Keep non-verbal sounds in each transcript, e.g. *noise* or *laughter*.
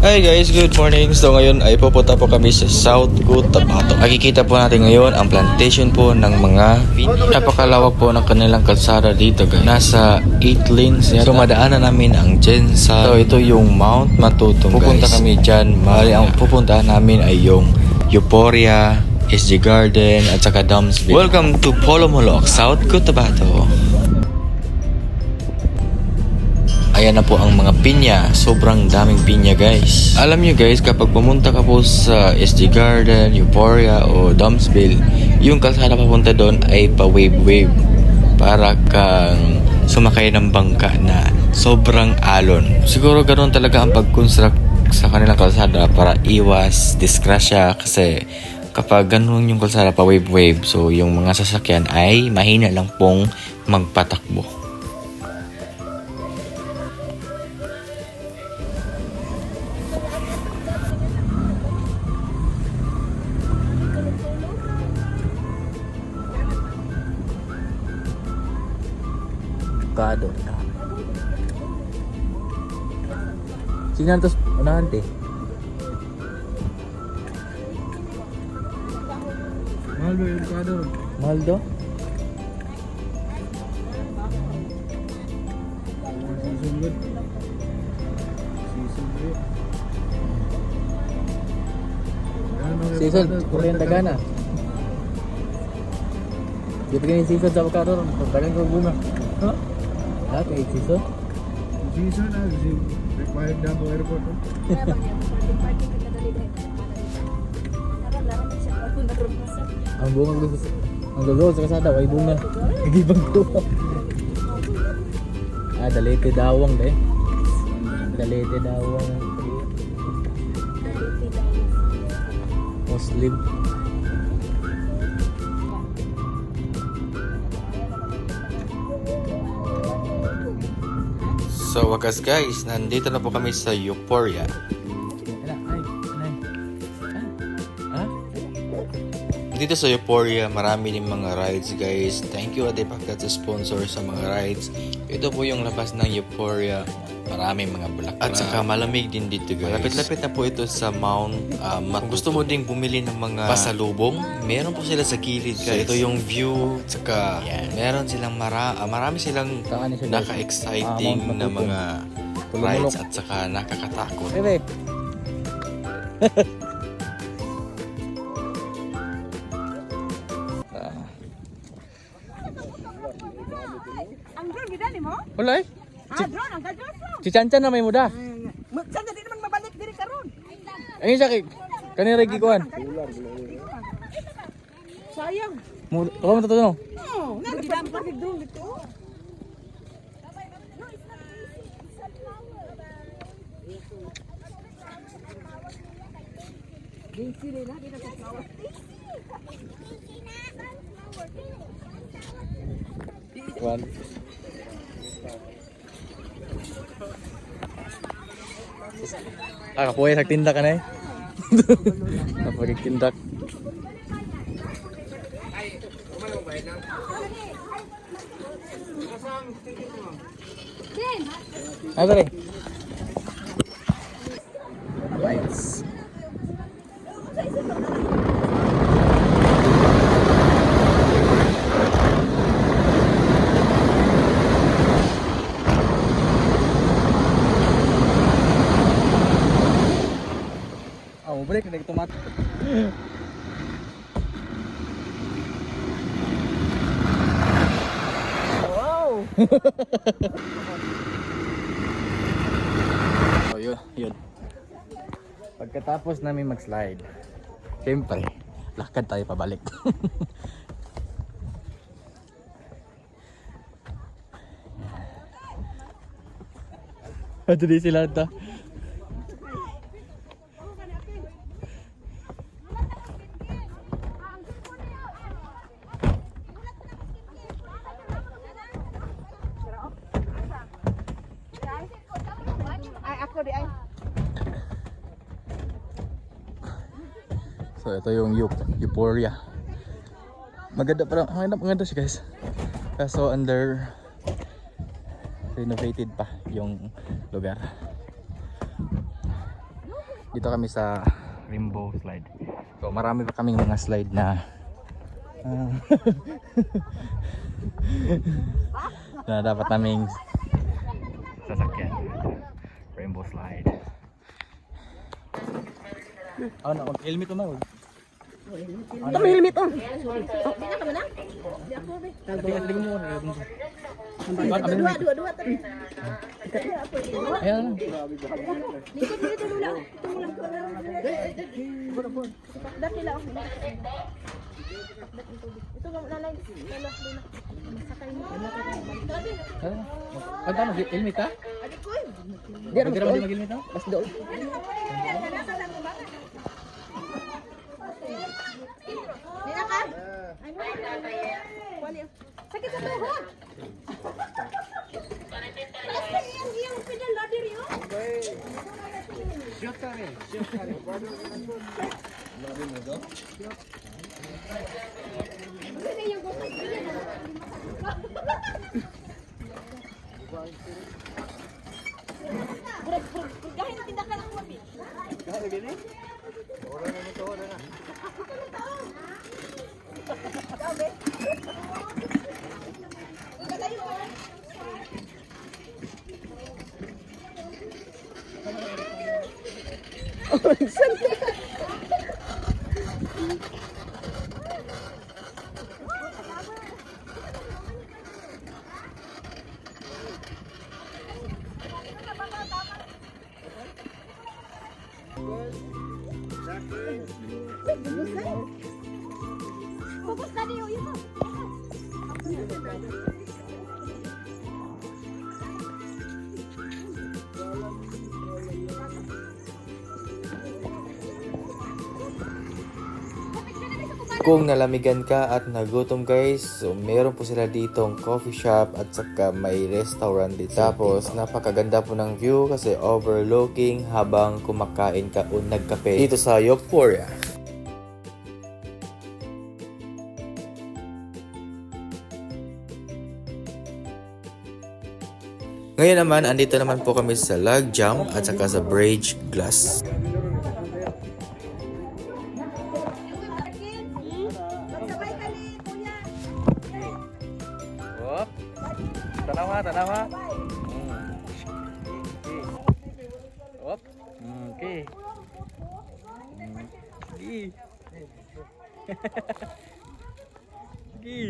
Hi guys, good morning. So ngayon ay pupunta po kami sa South Cotabato. Makikita po natin ngayon ang plantation po ng mga vineyard. Napakalawak po ng kanilang kalsada dito guys. Nasa 8 lanes yata. So madaanan namin ang Jensa. So ito yung Mount Matutong guys. Pupunta kami dyan. Mali ang pupuntahan namin ay yung Euphoria, SG Garden at saka Dumsville. Welcome to Polomolok, South Cotabato. Ayan na po ang mga pinya. Sobrang daming pinya guys. Alam nyo guys, kapag pumunta ka po sa SG Garden, Euphoria o Dumsville, yung kalsada papunta doon ay pa wave-wave. Para kang sumakay ng bangka na sobrang alon. Siguro ganoon talaga ang pag-construct sa kanilang kalsada para iwas disgrasya kasi kapag ganun yung kalsada pa wave-wave, so yung mga sasakyan ay mahina lang pong magpatakbo. Avocado. Sino tos unahan te? Maldo yung kado. Maldo? Season good. Season Season, avocado, kurang tagana. Di pa ganyan season sa avocado ron. Pagkagan ko bunga. Ha? Lahat ay season. Season na. si Required na po airport. oh. Ang bunga gusto sa... Ang gagawin sa kasada, ay bunga. Gagibang ko. ah, dalete dawang de. Dalete dawang. Muslim. So wagas guys, nandito na po kami sa Euphoria. Dito sa Euphoria, marami din mga rides guys. Thank you Ate Pagkat sa sponsor sa mga rides. Ito po yung labas ng Euphoria. Maraming mga bulaklak. At saka malamig din dito guys. Lapit-lapit na po ito sa Mount uh, Kung gusto mo ding bumili ng mga pasalubong, meron po sila sa gilid guys. So, ito yung view. At saka, yan. meron silang mara ah, marami silang guys? naka-exciting Ah, na mga rides at saka nakakatakot. Bebe. Ang drone gida ni mo? Wala eh. Ah, drone ang gadron mo. Si Chanchan na may muda. Magsan di naman mabalik diri karon. Ayun siya kay kanira gikuan. Sayang. Mo ko mo tutuno. Oh, na gida mo pag drone dito. Daisy na, dito sa flower. One. Ah, kapuhay sa tindak ka na eh. *laughs* Napagigtindak. Ay, pare. Nice. Ah, mau break naik tomat. wow. *laughs* oh, yun, yun. Pagkatapos namin mag-slide, siyempre, lakad tayo pabalik. *laughs* Ito di sila ito. So ito yung Eup- Euphoria. Maganda parang maganda, maganda siya guys. Kaso under renovated pa yung lugar. Dito kami sa Rainbow Slide. So marami pa kaming mga slide na ah, *laughs* na dapat naming sasakyan. Rainbow Slide. Oh, na, mag-helmet mo na. Ito may helmet on. Oh, di na ka ba na? Di ako be. Tingnan mo. Dua, dua, dua. tadi. Ayan. Dito, dito, dito lang. Mo lang. Dati lang. Ito nanay. Lala, lala. Masakay mo. Pag ano, helmet ka? Adi ko eh. Di ano, di mag-helmet ha? Mas doon. Nasa lang ba? Sakit sa tuhod! Taas Kung nalamigan ka at nagutom guys, so meron po sila ditong coffee shop at saka may restaurant dito. Tapos napakaganda po ng view kasi overlooking habang kumakain ka o nagkape dito sa Euphoria. Ngayon naman, andito naman po kami sa Log Jam at saka sa Bridge Glass. Tanawa, tanawa. Hop. Okay. Gi. Gi.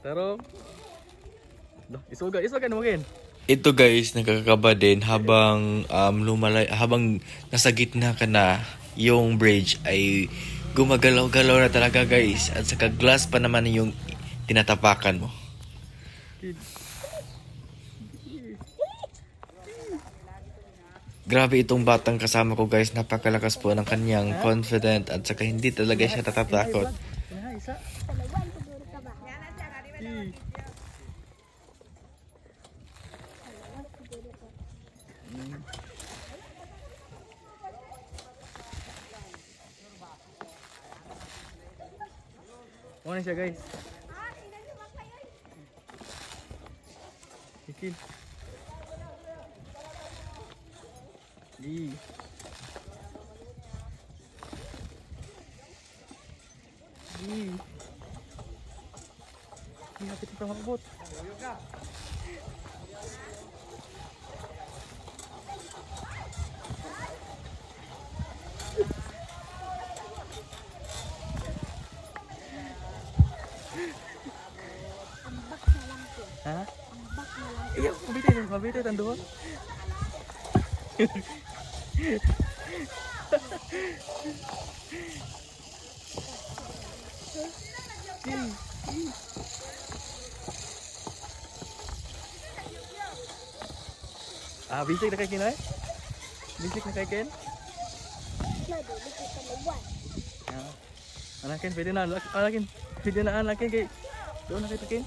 Tarong. Loh, isuga, isuga na mungkin. Ito guys, nakakakaba din habang um, lumalay, habang nasa gitna ka na yung bridge ay gumagalaw-galaw na talaga guys. At saka glass pa naman yung tinatapakan mo. Grabe itong batang kasama ko guys. Napakalakas po ng kanyang confident at saka hindi talaga siya tatatakot. Mana siya guys? Sikil. Di. Di. Di hapit kita makabot. Ha? Iya, mabitin, mabitin ang duha. Ah, bisik na kay Kin, eh? Bisik na kay? Ah. Anakin, pwede na. Anakin, pwede na kay... Doon na kay.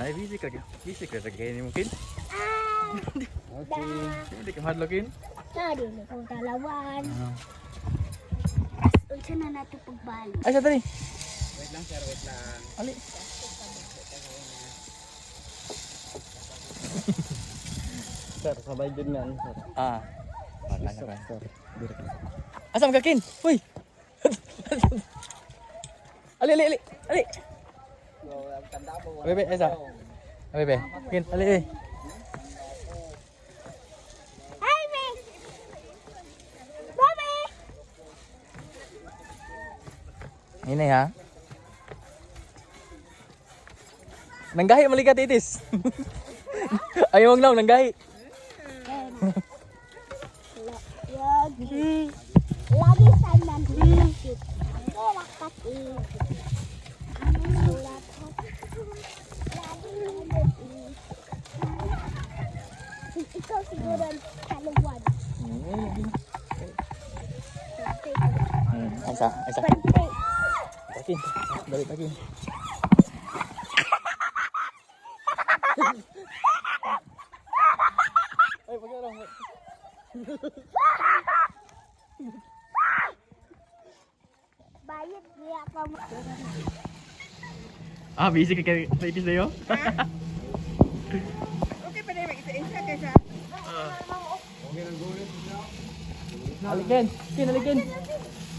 Nay busy ka busy ka sa gani mungkin. Okay. Ah, Hindi ka hadlokin. Sorry, kung talawan. Unsa na nato pagbalik? Ay sa tani. Wait lang sir, wait lang. Ali. *laughs* sir, sabay din na. Ah. Wala na ba? Sir. Asam *laughs* ali ali ali. Ali. Bebe, asa? Bebe, kin, ali! Mommy! Ini ha. Nanggahi mali ka titis. *laughs* Ayaw lang nanggahi. Lagi. Kasi. Wala kasi. Lagi dikit. Ikaw siguro ang kaluwan. Hmm, asa, asa. Pante. Takin. Dali takin. Ay, pagkara. Bayad niya ka mo. Ah, busy ka kay titis na yun? Okay pa rin, isa-isa kaysa. Alikin, kin, alikin.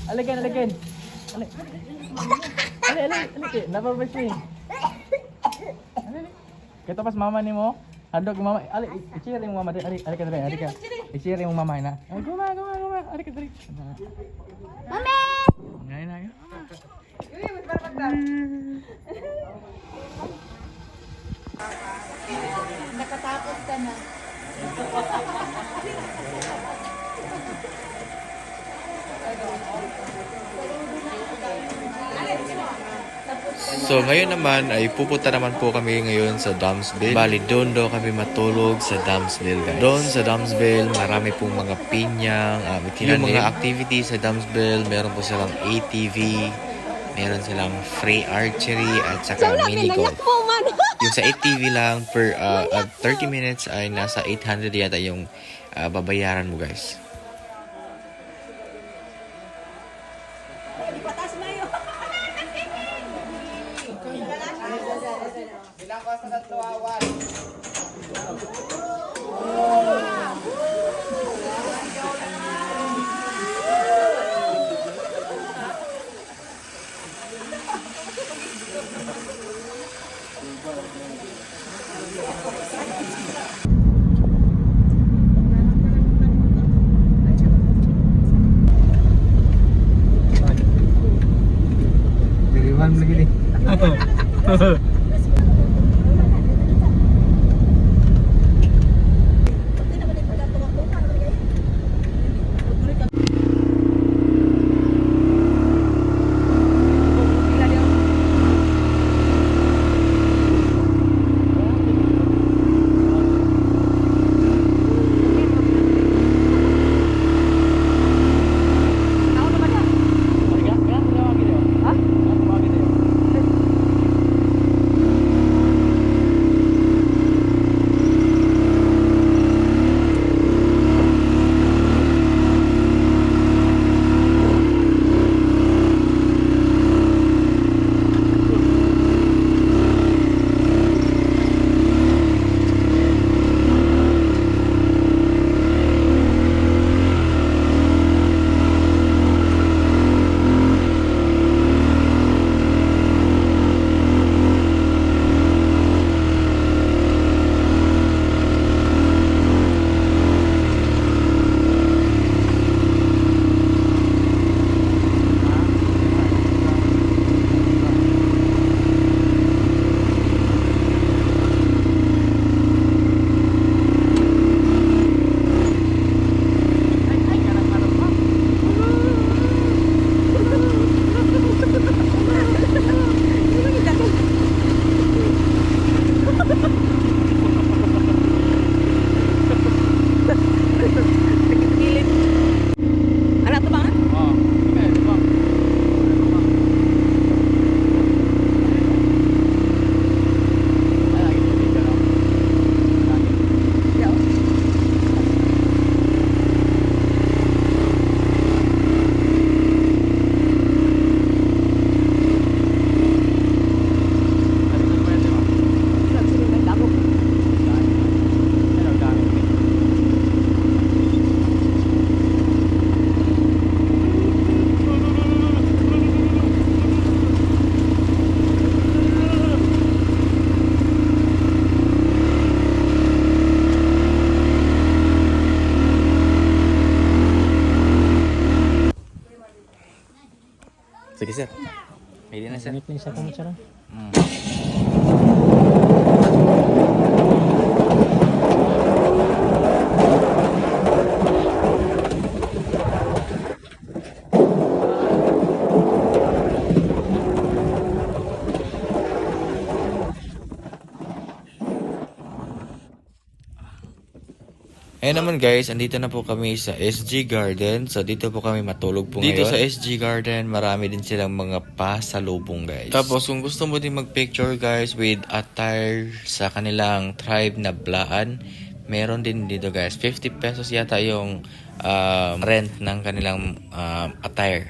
Alikin, alikin. Ali. Ali, ali, alikin. Napapag siya. Ali, ali. Kaya pas mama ni mo. Handog yung mama. Ali, i-cheer yung mama. Ali, ali ka dali, ali ka. I-cheer yung mama na. Ay, guma, guma, guma. Ali ka dali. Mami! Ngayon na yun. Uy, mas para So ngayon naman ay pupunta naman po kami ngayon sa Damsville. Bali doon daw kami matulog sa Damsville guys. Doon sa Damsville marami pong mga pinyang um, yung mga activities sa Damsville. Meron po silang ATV, meron silang free archery at saka mini golf. *laughs* Yung sa ATV lang per uh, uh, 30 minutes ay nasa 800 yata yung uh, babayaran mo guys. Diriwan lagi nih. *laughs* Pwede sir. Pwede na sir. Ganit na isa kong tsara. Mm. Ayun naman guys, andito na po kami sa SG Garden. So dito po kami matulog po dito ngayon. Dito sa SG Garden, marami din silang mga pasalubong guys. Tapos kung gusto mo din mag-picture guys with attire sa kanilang tribe na Blaan, meron din dito guys. 50 pesos yata yung um, rent ng kanilang um, attire.